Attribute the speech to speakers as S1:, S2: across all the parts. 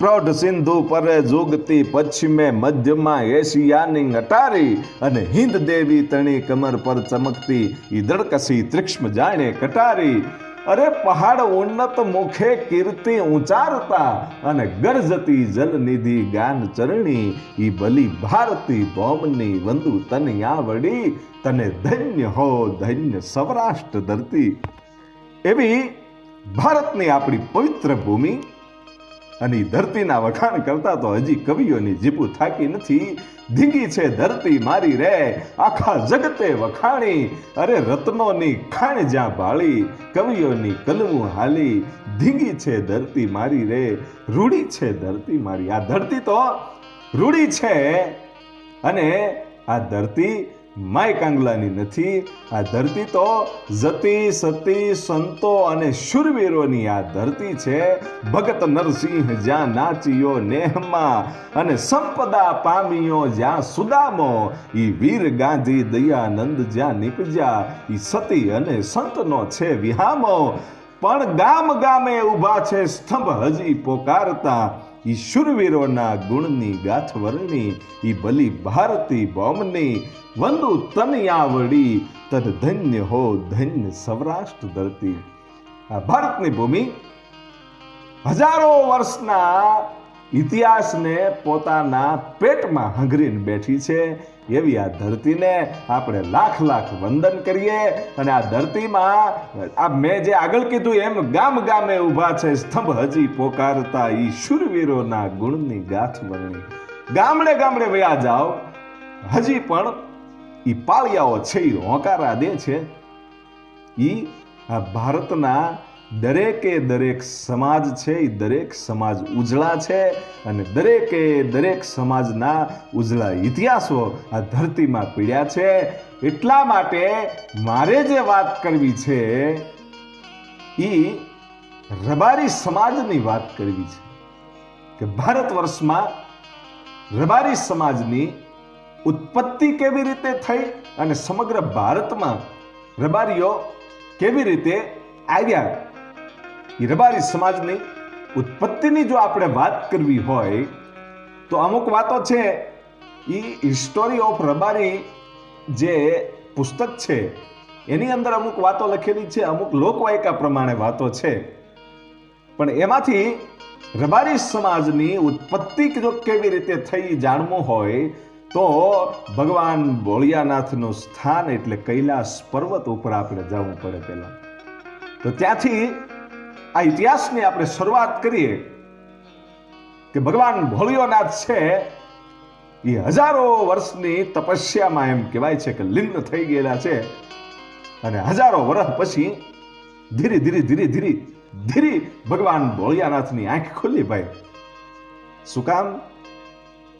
S1: પ્રૌઢ સિંધુ પરે જોગતી પશ્ચિમે મધ્યમાં એશિયાની અટારી અને હિન્દ દેવી તણી કમર પર ચમકતી ઈ દળકસી ત્રિક્ષ્મ જાણે કટારી. અરે પહાડ ઉન્નત મુખે કીર્તિ ઉચારતા અને ગરજતી જલનિધિ ગાન ચરણી. ઈ બલી ભારતી ભોમની વંદુ તને આવડી, તને ધન્ય હો ધન્ય સૌરાષ્ટ્ર ધરતી. એવી ભારતની આપણી પવિત્ર ભૂમિ અને ધરતીના વખાણ કરતા તો હજી કવિઓની જીપુ થાકી નથી. ધીંગી છે ધરતી મારી રે, આખા જગતે વખાણી. અરે રત્નોની ખાણ જ્યાં બાળી કવિઓની કલમું હાલી. ધીંગી છે ધરતી મારી રે, રૂડી છે ધરતી મારી. આ ધરતી તો રૂડી છે અને આ ધરતી માય કાંગલાની નથી. આ ધરતી તો જતી સતી સંતો અને શુરવીરોની આ ધરતી છે. ભગત નરસિંહ જ્યાં નાચ્યો નેહમાં અને સંપદા પામ્યો જ્યાં સુદામો, ઈ વીર ગાંધી, દયાનંદ જ્યાં નીપજ્યા ઈ સતી અને સંતનો છે વિહામો. પણ ગામ ગામે ઊભા છે, સ્તંભ હજી પોકારતા. ઈ શુરવીરોના ગુણની ગાથ વર્ણી, ઈ બલી ભારતી બોમની, વંદુ તનયાવડી તદ ધન્ય હો ધન્ય સૌરાષ્ટ્ર ધરતી. આ ભારતની ભૂમિ હજારો વર્ષના ઇતિહાસને પોતાના પેટમાં હંગરીને બેઠી છે. એવી આ ધરતીને આપણે લાખ લાખ વંદન કરીએ અને આ ધરતીમાં આ મેં જે આગળ કીધું એમ ગામ ગામે ઊભા છે, સ્તંભ હજી પોકારતા ઈ શુરવીરોના ગુણની ગાથ વર્ણી. ગામડે ગામડે વયા જાઓ. હજી પણ ઈ પાળિયાઓ છે, ઈ હોંકારા દે છે. ઈ આ ભારતના દરેકે દરેક સમાજ છે એ દરેક સમાજ ઉજળા છે અને દરેકે દરેક સમાજના ઉજળા ઇતિહાસો આ ધરતીમાં પીડ્યા છે. એટલા માટે મારે જે વાત કરવી છે એ રબારી સમાજની વાત કરવી છે કે ભારત વર્ષમાં રબારી સમાજની ઉત્પત્તિ કેવી રીતે થઈ અને સમગ્ર ભારતમાં રબારીઓ કેવી રીતે આવ્યા? એ રબારી સમાજની ઉત્પત્તિની જો આપણે વાત કરવી હોય, તો અમુક વાતો છે એ હિસ્ટોરી ઓફ રબારી જે પુસ્તક છે, એની અંદર અમુક વાતો લખેલી છે, અમુક લોકવાયકા પ્રમાણે વાતો છે. પણ એમાંથી રબારી સમાજની ઉત્પત્તિ જો કેવી રીતે થઈ જાણવું હોય, તો ભગવાન ભોળિયાનાથનું સ્થાન એટલે કૈલાસ પર્વત ઉપર આપણે જવું પડે પહેલા. તો ત્યાંથી આ ઇતિહાસની આપણે શરૂઆત કરીએ કે ભગવાન ભોળિયોનાથ છે, એ હજારો વર્ષની તપસ્યામાં એમ કહેવાય છે કે લીન થઈ ગયેલા છે. અને હજારો વર્ષ પછી ધીરે ધીરે ધીરે ધીરે ધીરે ભગવાન ભોળિયાનાથની આંખ ખુલી ભાઈ. શું કામ?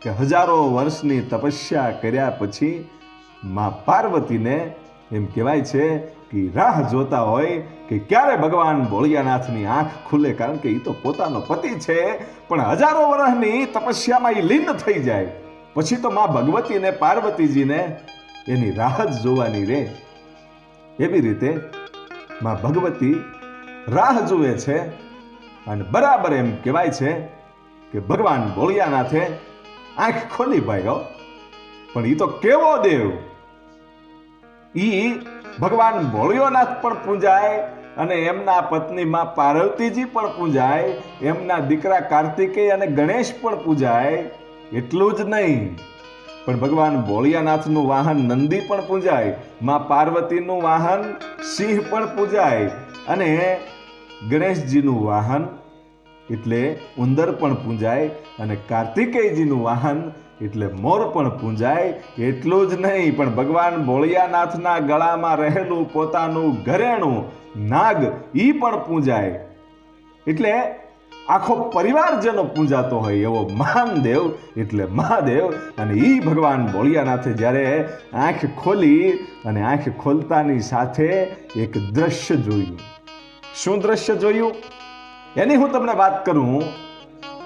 S1: કે હજારો વર્ષની તપસ્યા કર્યા પછી મા પાર્વતીને એમ કહેવાય છે કે રાહ જોતા હોય કે ક્યારે ભગવાન ભોળિયાનાથની આંખ ખુલે કારણ કે એ તો પોતાનો પતિ છે. પણ હજારો વર્ષની તપસ્યામાં એ લીન થઈ જાય. પછી તો માં ભગવતીને પાર્વતીજીને એની રાહ જ જોવાની રે. એવી રીતે માં ભગવતી રાહ જુએ છે અને બરાબર એમ કહેવાય છે કે ભગવાન ભોળિયાનાથે આંખ ખોલી ભાઈ પણ એ તો કેવો દેવ. ઈ ભગવાન ભોળિયોનાથ પણ પૂંજાય અને એમના પત્નીમાં પાર્વતીજી પણ પૂજાય, એમના દીકરા કાર્તિકેય અને ગણેશ પણ પૂજાય, એટલું જ નહીં. પણ ભગવાન ભોળિયાનાથનું વાહન નંદી પણ પૂજાય, માં પાર્વતીનું વાહન સિંહ પણ પૂજાય અને ગણેશજીનું વાહન એટલે ઉંદર પણ પૂંજાય અને કાર્તિકેયજીનું વાહન એટલે મોર પણ પૂંજાય એટલું જ નહીં, પણ ભગવાન ભોળિયાનાથના ગળામાં રહેલું પોતાનું ઘરેણું નાગ ઈ પણ પૂંજાય. એટલે આખો પરિવાર જેનો પૂંજાતો હોય એવો મહાન દેવ એટલે મહાદેવ અને ઈ ભગવાન ભોળિયાનાથે જ્યારે આંખ ખોલી અને આંખ ખોલતાની સાથે એક દ્રશ્ય જોયું. શું દ્રશ્ય જોયું? એની હું તમને વાત કરું.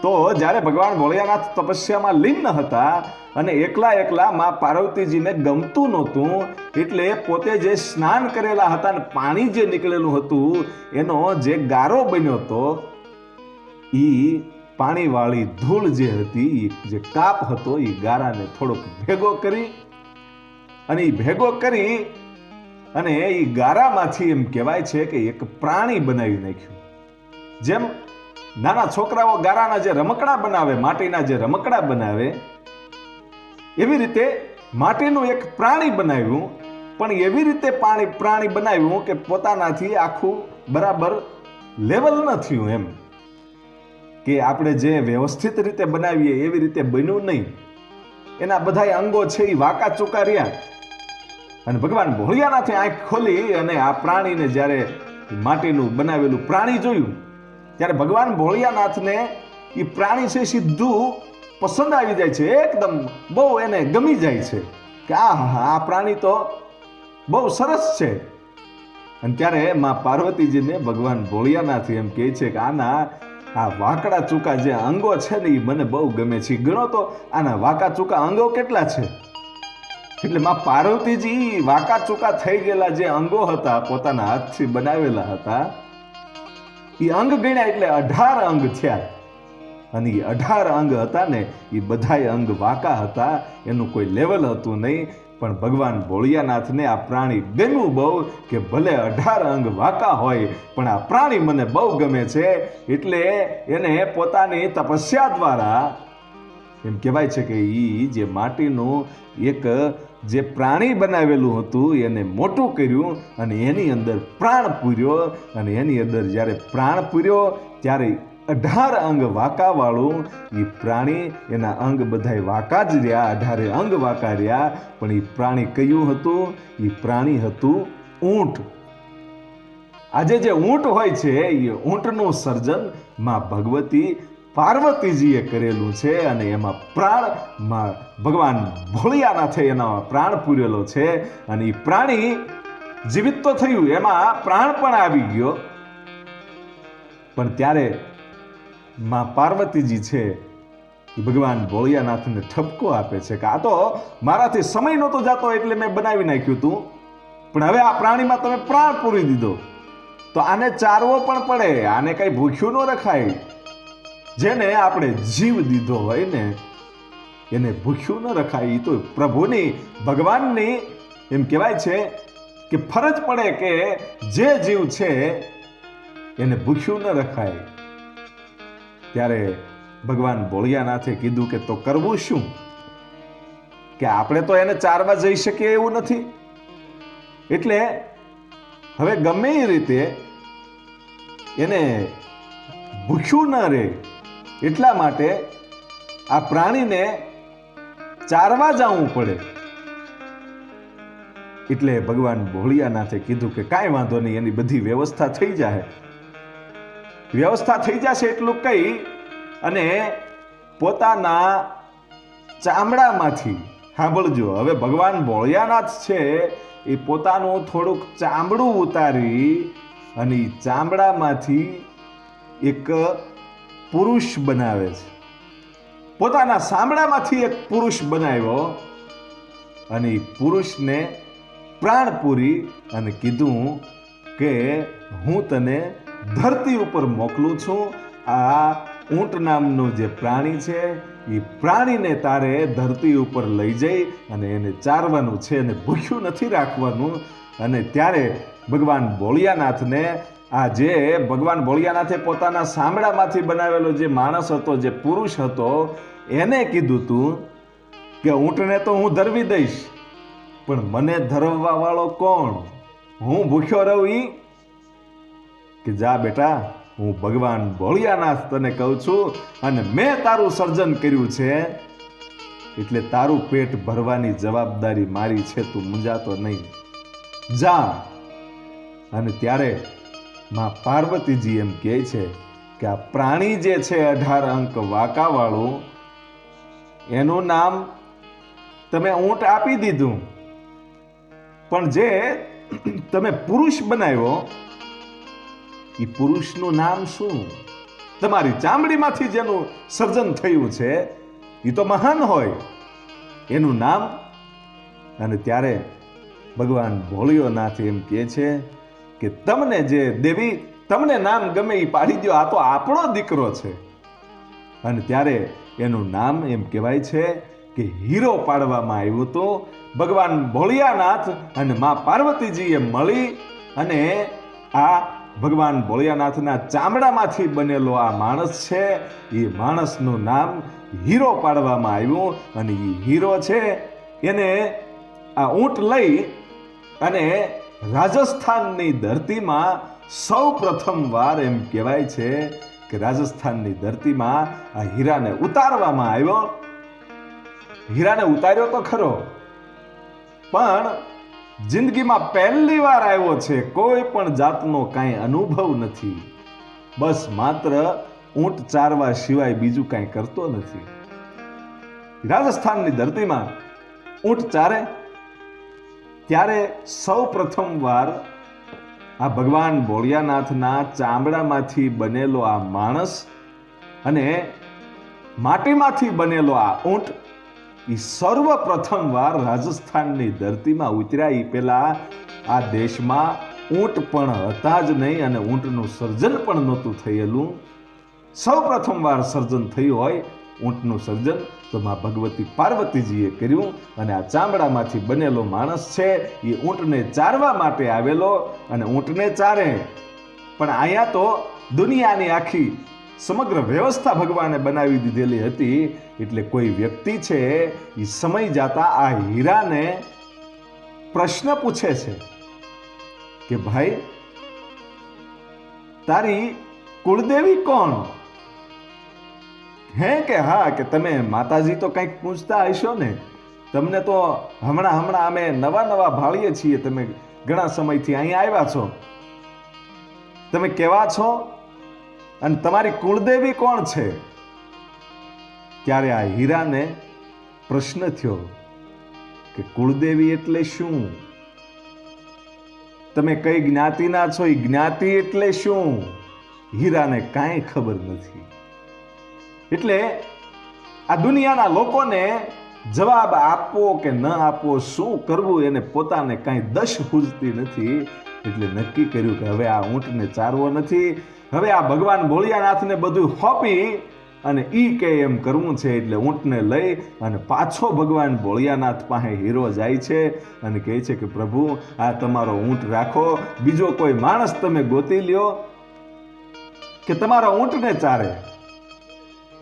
S1: તો જ્યારે ભગવાન ભોળિયાનાથ તપસ્યામાં લીન હતા અને એકલા એકલા મા પાર્વતીજીને ગમતું નહોતું, એટલે પોતે જે સ્નાન કરેલા હતા અને પાણી જે નીકળેલું હતું, એનો જે ગારો બન્યો હતો એ પાણીવાળી ધૂળ જે હતી એ જે કાપ હતો એ ગારાને થોડોક ભેગો કરી અને એ ભેગો કરી અને એ ગારામાંથી એમ કહેવાય છે કે એક પ્રાણી બનાવી નાખ્યું. જેમ નાના છોકરાઓ ગારાના જે રમકડા બનાવે, માટીના જે રમકડા બનાવે, એવી રીતે માટીનું એક પ્રાણી બનાવ્યું, પણ એવી રીતે પાણી, પ્રાણી બનાવ્યું કે પોતાનાથી આખું બરાબર લેવલ ન થયું એમ. કે આપણે જે વ્યવસ્થિત રીતે બનાવીએ, એવી રીતે બન્યું નહીં. એના બધા અંગો છે એ વાકા ચૂકા રહ્યા અને ભગવાન ભોળિયાનાથે આંખ ખોલી અને આ પ્રાણીને જ્યારે માટીનું બનાવેલું પ્રાણી જોયું ત્યારે ભગવાન ભોળિયાનાથને એ પ્રાણી છે સીધું પસંદ આવી જાય છે, એકદમ બહુ એને ગમી જાય છે કે આ આ પ્રાણી તો બહુ સરસ છે. અને ત્યારે માં પાર્વતીજીને ભગવાન ભોળિયાનાથ એમ કહે છે કે આના, આ વાકડા ચૂકા જે અંગો છે ને એ મને બહુ ગમે છે. ગણો તો આના વાકા ચૂકા અંગો કેટલા છે? એટલે માં પાર્વતીજી વાકા ચૂકા થઈ ગયેલા જે અંગો હતા, પોતાના હાથથી બનાવેલા હતા એ અંગ ગણ્યા એટલે અઢાર અંગ થયા. અને એ અઢાર અંગ હતા ને એ બધાય અંગ વાકા હતા. એનું કોઈ લેવલ હતું નહીં. પણ ભગવાન ભોળિયાનાથને આ પ્રાણી ગમ્યું બહુ કે ભલે અઢાર અંગ વાકા હોય, પણ આ પ્રાણી મને બહુ ગમે છે. એટલે એને પોતાની તપસ્યા દ્વારા એમ કહેવાય છે કે એ જે માટીનું એક જે પ્રાણી બનાવેલું હતું, એને મોટું કર્યું અને એની અંદર પ્રાણ પૂર્યો. અને એની અંદર જ્યારે પ્રાણ પૂર્યો, ત્યારે અઢાર અંગ વાંકાવાળું. એ પ્રાણી એના અંગ બધાય વાંકા જ રહ્યા, અઢારે અંગ વાંકા રહ્યા. પણ એ પ્રાણી કયું હતું? એ પ્રાણી હતું ઊંટ. આજે જે ઊંટ હોય છે, એ ઊંટનું સર્જનમાં ભગવતી પાર્વતીજીએ કરેલું છે અને એમાં પ્રાણ ભગવાન ભોળિયાનાથે એનો પ્રાણ પૂરેલો છે અને એ પ્રાણી જીવિત તો થયું, એમાં પ્રાણ પણ આવી ગયો. પણ ત્યારે માં પાર્વતીજી છે ભગવાન ભોળિયાનાથને ઠપકો આપે છે કે આ તો મારાથી સમય નહોતો જતો એટલે મેં બનાવી નાખ્યું હતું પણ હવે આ પ્રાણીમાં તમે પ્રાણ પૂરી દીધો. તો આને ચારવો પણ પડે, આને કઈ ભૂખ્યું ન રખાય. જેને આપણે જીવ દીધો હોય ને, એને ભૂખ્યું ન રખાય એ તો પ્રભુની, ભગવાનની, એમ કહેવાય છે કે ફરજ પડે કે જે જીવ છે, એને ભૂખ્યું ન રખાય. ત્યારે ભગવાન ભોળિયાનાથે કીધું કે તો કરવું શું? કે આપણે તો એને ચારવા જઈ શકીએ એવું નથી. એટલે હવે ગમે એ રીતે એને ભૂખ્યું ન રહે એટલા માટે આ પ્રાણીને ચારવા જવું પડે. એટલે ભગવાન ભોળિયાનાથે કીધું કે કાંઈ વાંધો નહીં, એની બધી વ્યવસ્થા થઈ જાય વ્યવસ્થા થઈ જશે એટલું કહી અને પોતાના ચામડામાંથી, સાંભળજો, હવે ભગવાન ભોળિયાનાથ છે, એ પોતાનું થોડુંક ચામડું ઉતારી અને ચામડામાંથી એક પુરુષ બનાવે છે. પોતાના સાંભળામાંથી એક પુરુષ બનાવ્યો અને એ પુરુષને પ્રાણ પૂરી અને કીધું કે હું તને ધરતી ઉપર મોકલું છું. આ ઊંટ નામનું જે પ્રાણી છે એ પ્રાણીને તારે ધરતી ઉપર લઈ જઈ અને એને ચારવાનું છે અને ભૂખ્યું નથી રાખવાનું. અને ત્યારે ભગવાન ભોળિયાનાથને આ જે ભગવાન ભોળિયાનાથે પોતાના સાંભળામાંથી બનાવેલો જે માણસ હતો, જે પુરુષ હતો, એને કીધું તું કે ઊંટને તો હું ધરવી દઈશ, પણ મને ધરવવા વાળો કોણ? હું ભૂખ્યો રહું ઈ? કે જા બેટા, હું ભગવાન ભોળિયાનાથ તને કહું છું અને મેં તારું સર્જન કર્યું છે, એટલે તારું પેટ ભરવાની જવાબદારી મારી છે, તું મૂંઝાતો નહીં. જા. અને ત્યારે માં પાર્વતીજી એમ કહે છે કે આ પ્રાણી જે છે અઢાર અંક વાંકાવાળું, એનું નામ તમે ઊંટ આપી દીધું. પણ જે તમે પુરુષ બનાવ્યો એ પુરુષનું નામ શું? તમારી ચામડીમાંથી જેનું સર્જન થયું છે એ તો મહાન હોય. એનું નામ, અને ત્યારે ભગવાન ભોળિયોનાથ એમ કહે છે કે તમને જે દેવી, તમને નામ ગમે એ પાડી દો આ તો આપણો દીકરો છે. અને ત્યારે એનું નામ એમ કહેવાય છે કે હીરો પાડવામાં આવ્યો તો ભગવાન ભોળિયાનાથ અને મા પાર્વતીજીએ મળી અને આ ભગવાન ભોળિયાનાથના ચામડામાંથી બનેલો આ માણસ છે, એ માણસનું નામ હીરો પાડવામાં આવ્યું અને એ હીરો છે. એને આ ઊંટ લઈ અને રાજસ્થાનની ધરતીમાં સૌ પ્રથમ વાર એમ કહેવાય છે કે રાજસ્થાનની ધરતીમાં આ હીરાને ઉતારવામાં આવ્યો. હીરાને ઉતાર્યો તો ખરો, પણ જિંદગીમાં પહેલી વાર આવ્યો છે, કોઈ પણ જાતનો કાંઈ અનુભવ નથી. બસ માત્ર ઊંટ ચારવા સિવાય બીજું કાંઈ કરતો નથી. રાજસ્થાનની ધરતીમાં ઊંટ ચારે ત્યારે સૌ પ્રથમ વાર આ ભગવાન ભોળિયાનાથના ચામડામાંથી બનેલો આ માણસ અને માટીમાંથી બનેલો આ ઊંટ એ સર્વ પ્રથમવાર રાજસ્થાનની ધરતીમાં ઉતર્યા. એ પહેલા આ દેશમાં ઊંટ પણ હતા જ નહીં અને ઊંટનું સર્જન પણ નહોતું થયેલું. સૌ પ્રથમવાર સર્જન થયું હોય ઊંટનું સર્જન તો માં ભગવતી પાર્વતીજીએ કર્યું અને આ ચામડામાંથી બનેલો માણસ છે એ ઊંટને ચારવા માટે આવેલો અને ઊંટને ચારે. પણ અહીંયા તો દુનિયાની આખી સમગ્ર વ્યવસ્થા ભગવાને બનાવી દીધેલી હતી, એટલે કોઈ વ્યક્તિ છે એ સમય જાતા આ હીરાને પ્રશ્ન પૂછે છે કે ભાઈ, તારી કુળદેવી કોણ? હે કે હા, કે તમે માતાજી તો કંઈક પૂછતા હશો ને? તમને તો હમણાં હમણાં અમે નવા નવા ભાળીએ છીએ. તમે ઘણા સમયથી અહીંયા આવ્યા છો. તમે કેવા છો? અને તમારી કુળદેવી કોણ છે? ત્યારે આ હીરાને પ્રશ્ન થયો કે કુળદેવી એટલે શું? તમે કઈ જ્ઞાતિના છો? એ જ્ઞાતિ એટલે શું? હીરાને કાંઈ ખબર નથી. એટલે આ દુનિયાના લોકોને જવાબ આપવો કે ન આપવો, શું કરવું એને પોતાને કાંઈ દશ પૂજતી નથી. એટલે નક્કી કર્યું કે હવે આ ઊંટને ચારવો નથી. હવે આ ભગવાન ભોળિયાનાથને બધું હોપી અને ઈ કે એમ કરવું છે એટલે ઊંટને લઈ અને પાછો ભગવાન ભોળિયાનાથ પાસે હીરો જાય છે અને કહે છે કે, પ્રભુ, આ તમારો ઊંટ રાખો. બીજો કોઈ માણસ તમે ગોતી લ્યો કે તમારા ઊંટને ચારે.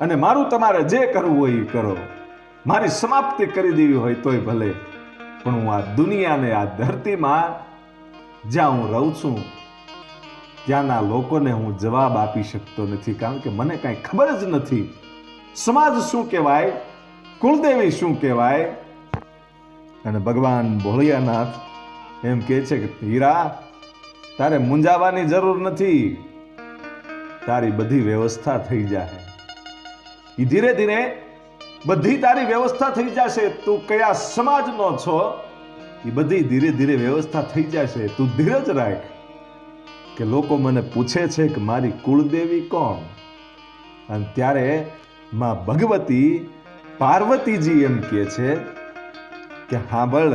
S1: અને મારું તમારે જે કરવું હોય એ કરો. મારી સમાપ્તિ કરી દેવી હોય તોય ભલે, પણ હું આ દુનિયાને, આ ધરતીમાં જ્યાં હું રહું છું, ત્યાંના લોકોને હું જવાબ આપી શકતો નથી. કારણ કે મને કાંઈ ખબર જ નથી. સમાજ શું કહેવાય? કુળદેવી શું કહેવાય? અને ભગવાન ભોળિયાનાથ એમ કહે છે કે, હીરા, તારે મૂંઝાવાની જરૂર નથી. તારી બધી વ્યવસ્થા થઈ જાય એ ધીરે ધીરે બધી તારી વ્યવસ્થા થઈ જશે. તું કયા સમાજનો છો એ બધી ધીરે ધીરે વ્યવસ્થા થઈ જશે. તું ધીરજ રાખ કે લોકો મને પૂછે છે કે મારી કુળદેવી કોણ? અને ત્યારે માં ભગવતી પાર્વતીજી એમ કહે છે કે હા બળ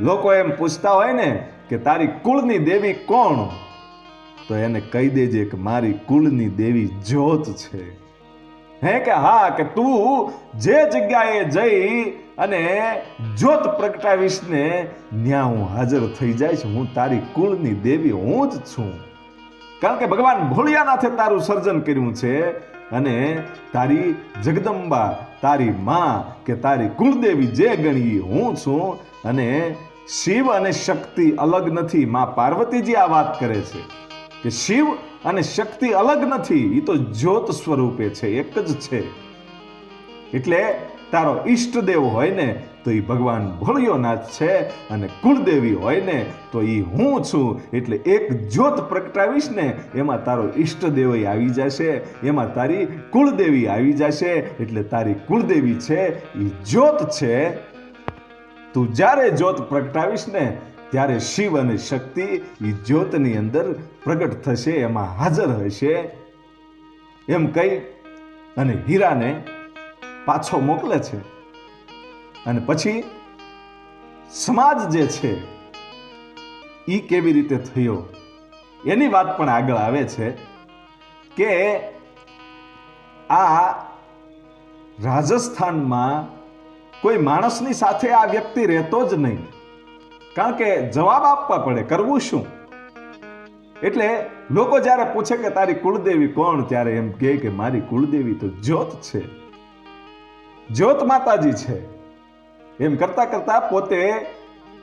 S1: લોકો એમ પૂછતા હોય ને કે તારી કુળની દેવી કોણ? તો એને કહી દેજે કે મારી કુળની દેવી જ્યોત છે. હે કે હા કે તું જે જગ્યાએ જઈ અને જ્યોત પ્રગટાવીશ ને, ત્યાં હું હાજર થઈ જઈશ. હું તારી કુળની દેવી હું જ છું. કારણ કે ભગવાન ભોળિયાનાથે તારું સર્જન કર્યું છે અને તારી જગદંબા, તારી માં કે તારી કુળદેવી જે ગણી હું છું અને શિવ અને શક્તિ અલગ નથી. માં પાર્વતીજી આ વાત કરે છે. કે શિવ અને શક્તિ અલગ નથી એ તો જ્યોત સ્વરૂપે છે, એક જ છે. એટલે તારો ઈષ્ટદેવ હોય ને, તો એ ભગવાન ભોળિયોનાથ છે અને કુળદેવી હોય ને, તો એ હું છું. એટલે એક જ્યોત પ્રગટાવીશ ને, એમાં તારો ઈષ્ટદેવ આવી જશે, એમાં તારી કુળદેવી આવી જશે, એટલે તારી કુળદેવી છે એ જ્યોત છે. તું જ્યારે જ્યોત પ્રગટાવીશ ને ત્યારે શિવ અને શક્તિ એ જ્યોતની અંદર પ્રગટ થશે, એમાં હાજર હશે. એમ કહી અને હીરાને પાછો મોકલે છે. અને પછી સમાજ જે છે એ કેવી રીતે થયો? એની વાત પણ આગળ આવે છે કે આ રાજસ્થાનમાં કોઈ માણસની સાથે આ વ્યક્તિ રહેતો જ નહીં. કારણ કે જવાબ આપવા પડે, કરવું શું? એટલે લોકો જ્યારે પૂછે કે તારી કુળદેવી કોણ, ત્યારે એમ કહે કે મારી કુળદેવી તો જ્યોત છે. જ્યોત માતાજી છે. એમ કરતા કરતા પોતે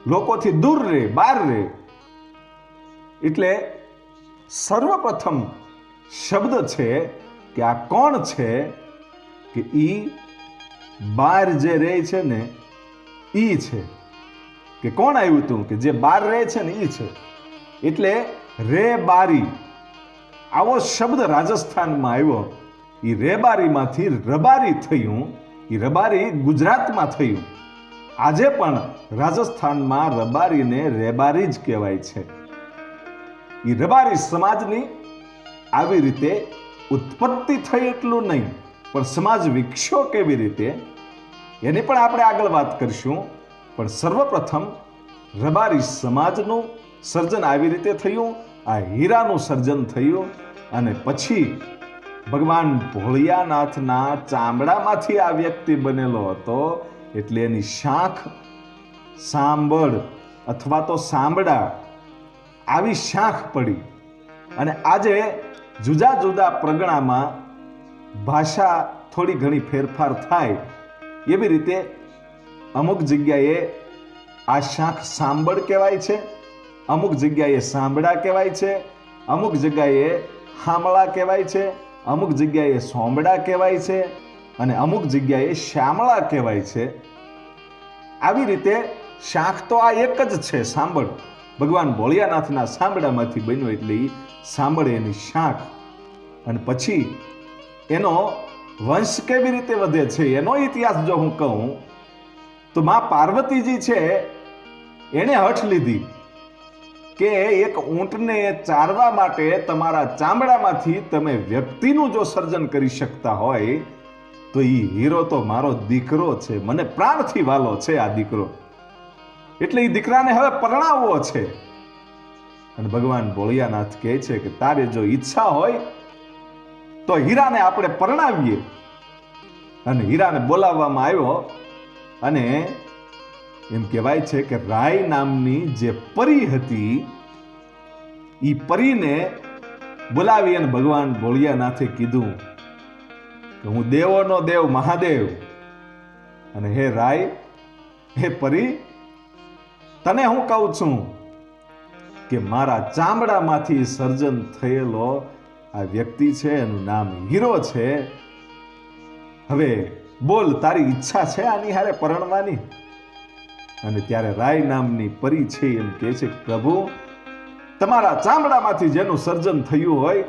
S1: લોકોથી દૂર રહે, બહાર રહે. એટલે સર્વપ્રથમ શબ્દ છે કે આ કોણ છે કે ઈ બહાર જે રહે છે ને, ઈ છે. કે કોણ આવ્યું હતું? કે જે બહાર રહે છે ને એ છે. એટલે રે બારી. આવો શબ્દ રાજસ્થાનમાં આવ્યો. એ રેબારીમાંથી રબારી થયું. એ રબારી ગુજરાતમાં થયું. આજે પણ રાજસ્થાનમાં રબારીને રેબારી જ કહેવાય છે. એ રબારી સમાજની આવી રીતે ઉત્પત્તિ થઈ એટલું નહીં, પણ સમાજ વિકસ્યો કેવી રીતે? એની પણ આપણે આગળ વાત કરીશું. પણ સર્વપ્રથમ રબારી સમાજનું સર્જન આવી રીતે થયું, આ હીરાનું સર્જન થયું અને પછી ભગવાન ભોળિયાનાથના ચામડામાંથી આ વ્યક્તિ બનેલો હતો. એટલે એની શાખ સાંભળ અથવા તો સાંભળા આવી શાખ પડી. અને આજે જુદા જુદા પ્રગણામાં ભાષા થોડી ઘણી ફેરફાર થાય એવી રીતે અમુક જગ્યાએ આ શાખ સાંભળ કહેવાય છે, અમુક જગ્યાએ સાંભળા કહેવાય છે, અમુક જગ્યાએ હામળા કહેવાય છે, અમુક જગ્યાએ સોંબડા કહેવાય છે અને અમુક જગ્યાએ શ્યામળા કહેવાય છે. આવી રીતે શાખ તો આ એક જ છે સાંભળ ભગવાન ભોળિયાનાથના સાંભળામાંથી બન્યો એટલે સાંભળ એની શાખ. અને પછી એનો વંશ કેવી રીતે વધે છે એનો ઇતિહાસ જો હું કહું તો માં પાર્વતીજી છે એણે હઠ લીધી કે એક ઊંટને ચારવા માટે તમારા ચામડામાંથી તમે વ્યક્તિનું જો સર્જન કરી શકતા હોય, તો એ હીરો તો મારો દીકરો છે. મને પ્રાણથી વાલો છે આ દીકરો. એટલે એ દીકરાને હવે પરણાવવો છે. અને ભગવાન ભોળિયાનાથ કહે છે કે તારે જો ઈચ્છા હોય, તો હીરાને આપણે પરણાવીએ. અને હીરાને બોલાવવામાં આવ્યો અને એમ કહેવાય છે કે રાય નામની જે પરી હતી એ પરીને બોલાવી અને ભગવાન ભોળિયાનાથે કીધું કે હું દેવોનો દેવ, મહાદેવ. અને હે રાય, હે પરી, તને હું કહું છું કે મારા ચામડામાંથી સર્જન થયેલો આ વ્યક્તિ છે, એનું નામ હીરો છે. હવે બોલ, તારી ઈચ્છા છે આની હારે પરણવાની? અને ત્યારે રાય નામની પરી છે એમ કહે છે, પ્રભુ, તમારા ચામડામાંથી જેનું સર્જન થયું હોય,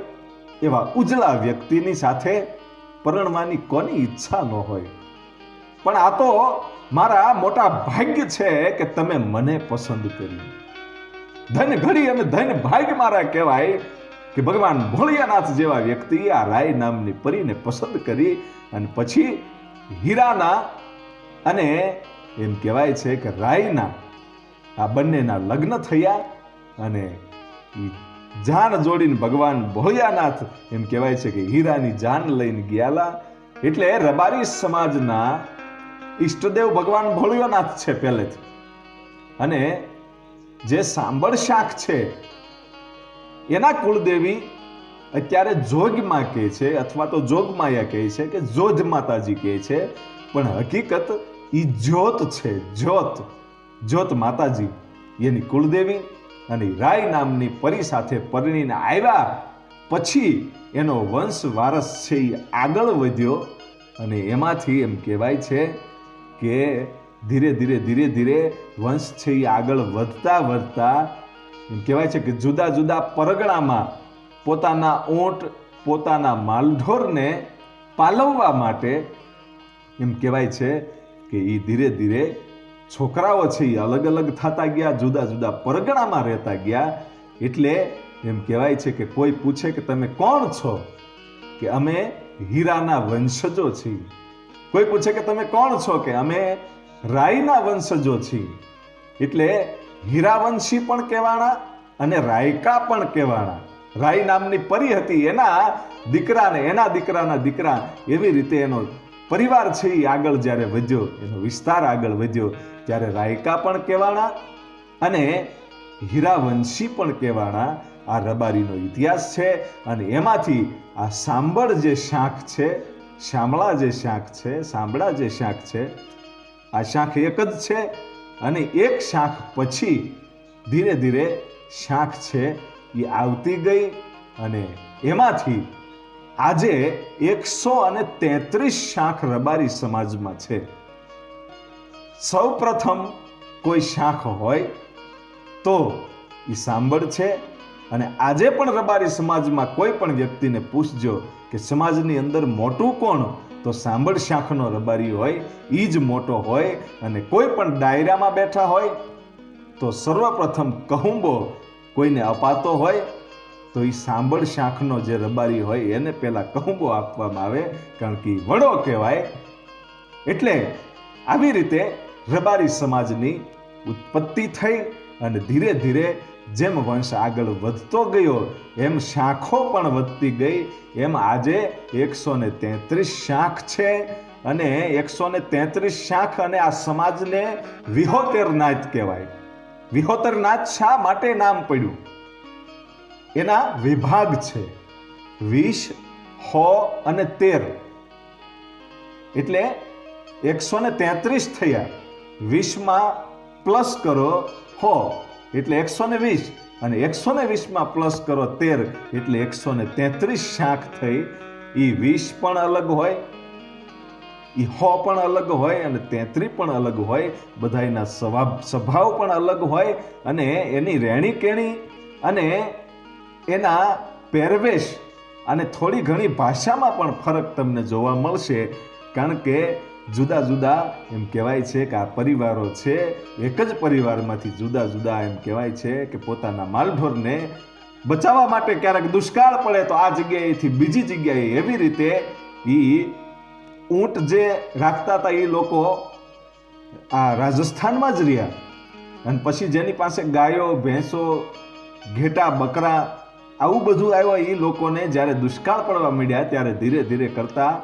S1: એવા ઉજળા વ્યક્તિની સાથે પરણવાની કોની ઈચ્છા ન હોય? પણ આ તો મારા મોટા ભાગ્ય છે કે તમે મને પસંદ કર્યું. ધન ઘડી અને ધન ભાગ્ય મારા કહેવાય કે ભગવાન ભોળિયાનાથ જેવા વ્યક્તિ આ રાય નામની પરીને પસંદ કરી અને પછી હીરાના અને એમ કહેવાય છે કે રાયના, આ બંનેના લગ્ન થયા અને જાન જોડીને ભગવાન ભોળિયાનાથ એમ કહેવાય છે કે હીરાની જાન લઈને ગયાલા. એટલે રબારી સમાજના ઈષ્ટદેવ ભગવાન ભોળિયાનાથ છે પહેલેથી. અને જે સાંભળ શાખ છે, એના કુળદેવી અત્યારે જોગમાં કહે છે અથવા તો જોગમાયા કહે છે કે જોજ માતાજી કહે છે, પણ હકીકત એ જ્યોત છે, જ્યોત જ્યોત માતાજી. એની કુળદેવી અને રાય નામની પરી સાથે પરણીને આવ્યા, પછી એનો વંશ વારસ છે એ આગળ વધ્યો અને એમાંથી એમ કહેવાય છે કે ધીરે ધીરે ધીરે ધીરે વંશ છે એ આગળ વધતા વધતા એમ કહેવાય છે કે જુદા જુદા પરગણામાં પોતાના ઊંટ પોતાના માલઢોરને પાલવવા માટે એમ કહેવાય છે કે એ ધીરે ધીરે છોકરાઓ છે એ અલગ અલગ થતા ગયા, જુદા જુદા પરગણામાં રહેતા ગયા. એટલે એમ કહેવાય છે કે કોઈ પૂછે કે તમે કોણ છો? કે અમે હીરાના વંશજો છીએ. કોઈ પૂછે કે તમે કોણ છો? કે અમે રાયના વંશજો છીએ. એટલે હીરાવંશી પણ કહેવાના અને રાયકા પણ કહેવાના રાય નામની પરી હતી, એના દીકરાને, એના દીકરાના દીકરા એવી રીતે એનો પરિવાર છે એ આગળ જ્યારે વધ્યો, એનો વિસ્તાર આગળ વધ્યો, ત્યારે રાયકા પણ કહેવાના અને હીરાવંશી પણ કહેવાણા. આ રબારીનો ઇતિહાસ છે અને એમાંથી આ સાંભળ જે શાંખ છે, શામળા જે શાંખ છે સાંભળા જે શાખ છે, આ શાંખ એક જ છે અને એક શાખ પછી ધીરે ધીરે શાખ છે. એ આવતી ગઈ અને એમાંથી આજે એકસો અને તેત્રીસ શાખ રબારી સમાજમાં છે. સૌ પ્રથમ કોઈ શાખ હોય તો એ સાંભળ છે અને આજે પણ રબારી સમાજમાં કોઈ પણ વ્યક્તિને પૂછજો કે સમાજની અંદર મોટું કોણ? તો સાંભળ શાખનો રબારી હોય એ જ મોટો હોય અને કોઈ પણ ડાયરામાં બેઠા હોય તો સર્વપ્રથમ કહુંબો કોઈને અપાતો હોય, તો એ સાંભળ શાખનો જે રબારી હોય એને પહેલાં કહુંબો આપવામાં આવે, કારણ કે વડો કહેવાય. એટલે આવી રીતે રબારી સમાજની ઉત્પત્તિ થઈ અને ધીરે ધીરે જેમ વંશ આગળ વધતો ગયો, એમ શાખો પણ વધતી ગઈ. એમ આજે એકસો ને તેત્રીસ શાખ છે અને એકસો ને તેત્રીસ શાખ અને આ સમાજને વિહોતેર નાચ કહેવાય. વિહોતર નાચ શા માટે નામ પડ્યું. એના વિભાગ છે. વીસ હો અને તેર. એટલે એકસો ને તેત્રીસ થયા. વીસમાં પ્લસ કરો હો, એટલે એકસો ને વીસ. અને એકસો ને વીસમાં પ્લસ કરો તેર, એટલે એકસો ને તેત્રીસ શાખ થઈ. એ વીસ પણ અલગ હોય એ હો પણ અલગ હોય અને તેત્રી પણ અલગ હોય, બધાયના સ્વભાવ સ્વભાવ પણ અલગ હોય અને એની રહેણી કેણી અને એના પહેરવેશ અને થોડી ઘણી ભાષામાં પણ ફરક તમને જોવા મળશે, કારણ કે જુદા જુદા એમ કહેવાય છે કે આ પરિવારો છે, એક જ પરિવારમાંથી જુદા જુદા એમ કહેવાય છે કે પોતાના માલઢોરને બચાવવા માટે ક્યારેક દુષ્કાળ પડે તો આ જગ્યાએથી બીજી જગ્યાએ એવી રીતે એ ઊંટ જે રાખતા હતા એ લોકો આ રાજસ્થાનમાં જ રહ્યા. અને પછી જેની પાસે ગાયો, ભેંસો, ઘેટા, બકરા આવું બધું આવ્યું, એ લોકોને જ્યારે દુષ્કાળ પડવા માંડ્યા ત્યારે ધીરે ધીરે કરતા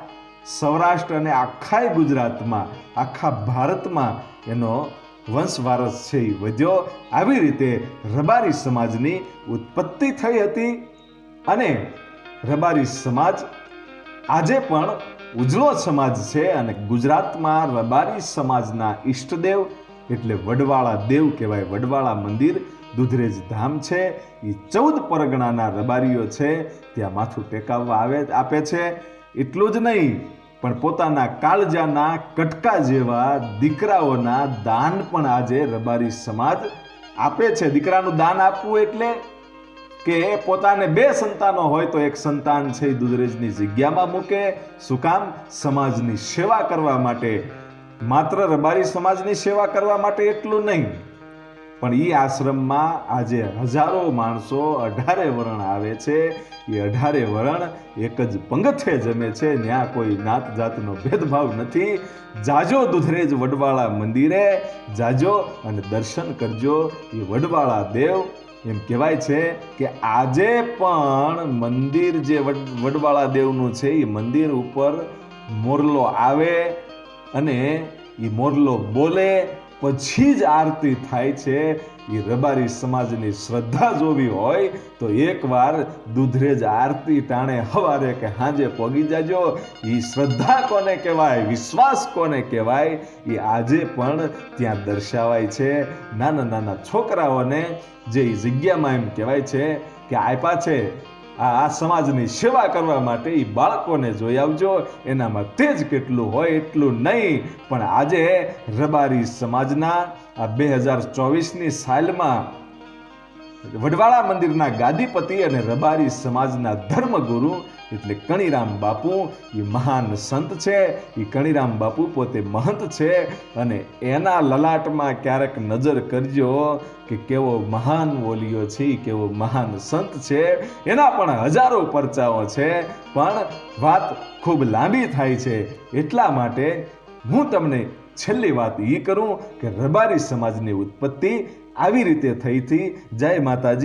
S1: સૌરાષ્ટ્ર અને આખા ગુજરાતમાં, આખા ભારતમાં એનો વંશવારસ છે એ વધ્યો. આવી રીતે રબારી સમાજની ઉત્પત્તિ થઈ હતી અને રબારી સમાજ આજે પણ ઉજળો સમાજ છે અને ગુજરાતમાં રબારી સમાજના ઈષ્ટદેવ એટલે વડવાળા દેવ કહેવાય. વડવાળા મંદિર દુધરેજ ધામ છે. એ ચૌદ પરગણાના રબારીઓ છે. ત્યાં માથું ટેકાવવા આવે, આપે છે. એટલું જ નહીં, પણ પોતાના કાળજાના કટકા જેવા દીકરાઓના દાન પણ આજે રબારી સમાજ આપે છે. દીકરાનું દાન આપવું એટલે કે પોતાને બે સંતાનો હોય તો એક સંતાન છે એ દુધરેજની જગ્યામાં મૂકે. શું કામ? સમાજની સેવા કરવા માટે. માત્ર રબારી સમાજની સેવા કરવા માટે એટલું નહીં. પણ એ આશ્રમમાં આજે હજારો માણસો અઢારે વરણ આવે છે. એ અઢારે વરણ એક જ પંગથે જમે છે. ત્યાં કોઈ નાત જાતનો ભેદભાવ નથી. જાજો દુધરેજ વડવાળા મંદિરે, જાજો અને દર્શન કરજો. એ વડવાળા દેવ એમ કહેવાય છે કે આજે પણ મંદિર જે વડ- વડવાળા દેવનું છે એ મંદિર ઉપર મોરલો આવે અને એ મોરલો બોલે, પછી જ આરતી થાય છે. એ રબારી સમાજની શ્રદ્ધા જોવી હોય તો એકવાર દૂધરેજ આરતી ટાણે હવારે કે હાંજે પોગી જાજો. એ શ્રદ્ધા કોને કહેવાય? વિશ્વાસ કોને કહેવાય? એ આજે પણ ત્યાં દર્શાવાય છે. નાના નાના છોકરાઓને જે જગ્યામાં એમ કહેવાય છે કે આપ્યા છે આ સમાજની સેવા કરવા માટે એ બાળકોને જોઈ આવજો. એનામાં તેજ કેટલું હોય એટલું નહીં. પણ આજે રબારી સમાજના આ બે હજાર ચોવીસની સાલમાં વડવાળા મંદિરના ગાદીપતિ અને રબારી સમાજના ધર્મગુરુ એટલે કણીરામ બાપુ એ મહાન સંત છે એ કણીરામ બાપુ પોતે મહંત છે અને એના લલાટમાં ક્યારેક નજર કરજો કે કેવો મહાન ઓલિયો છે કેવો મહાન સંત છે. એના પણ હજારો પરચાઓ છે, પણ વાત ખૂબ લાંબી થાય છે. એટલા માટે હું તમને છેલ્લી વાત એ કરું કે રબારી સમાજની ઉત્પત્તિ આવી રીતે થઈ હતી. જય માતાજી.